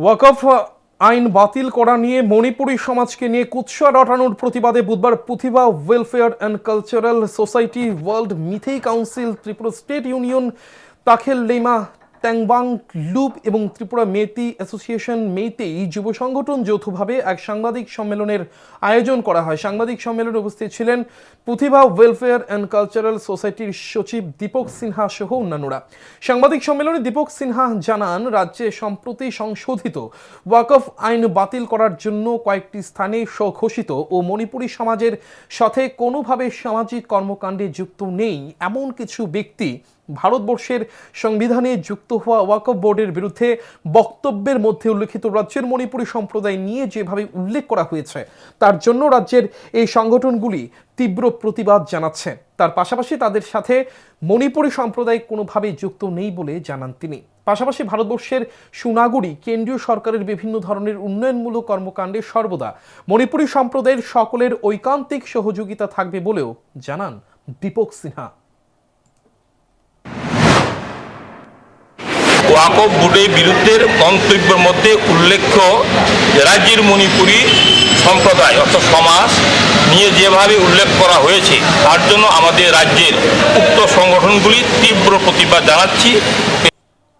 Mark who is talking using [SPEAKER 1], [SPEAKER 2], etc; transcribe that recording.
[SPEAKER 1] ওয়াকফ আইন বাতিল করা নিয়ে মণিপুরী সমাজকে নিয়ে কুৎসা রটানোর প্রতিবাদে বুধবার Pratibha welfare and cultural society world Meitei council Tripura state union Takhel Lema Tangbang Lup এবং ত্রিপুরা মেতি অ্যাসোসিয়েশন মেইতেই যুব সংগঠন যৌথভাবে এক সাংবাদিক সম্মেলনের আয়োজন করা হয়। সাংবাদিক সম্মেলনে উপস্থিত ছিলেন প্রতিভা ওয়েলফেয়ার অ্যান্ড কালচারাল সোসাইটির সচিব দীপক সিনহা সহ অন্যান্যরা। সাংবাদিক সম্মেলনে দীপক সিনহা জানান, রাজ্যে সম্প্রতি সংশোধিত ওয়াকফ আইন বাতিল করার জন্য কয়েকটি স্থানে স্বঘোষিত ও মণিপুরী সমাজের সাথে কোনোভাবে সামাজিক কর্মকাণ্ডে যুক্ত নেই এমন কিছু ব্যক্তি ভারতবর্ষের সংবিধানে যুক্ত হওয়া ওয়াকফ বোর্ডের বিরুদ্ধে বক্তব্যের মধ্যে উল্লেখিত রাজ্যের মণিপুরী সম্প্রদায় নিয়ে যেভাবে উল্লেখ করা হয়েছে, তার জন্য রাজ্যের এই সংগঠনগুলি তীব্র প্রতিবাদ জানাচ্ছে। তার পাশাপাশি তাদের সাথে মণিপুরী সম্প্রদায় কোনোভাবে যুক্ত নেই বলে জানান তিনি। পাশাপাশি ভারতবর্ষের সুনাগরি কেন্দ্রীয় সরকারের বিভিন্ন ধরনের উন্নয়নমূলক কর্মকাণ্ডে সর্বদা মণিপুরী সম্প্রদায়ের সকলের ঐকান্তিক সহযোগিতা থাকবে বলেও জানান দীপক সিনহা।
[SPEAKER 2] ওয়াকফ বোর্ডের বিরুদ্ধে মন্তব্যের মধ্যে উল্লেখ্য, রাজ্যের মণিপুরী সম্প্রদায় অর্থাৎ সমাজ নিয়ে যেভাবে উল্লেখ করা হয়েছে, তার জন্য আমাদের রাজ্যের উক্ত সংগঠনগুলি তীব্র প্রতিবাদ জানাচ্ছি।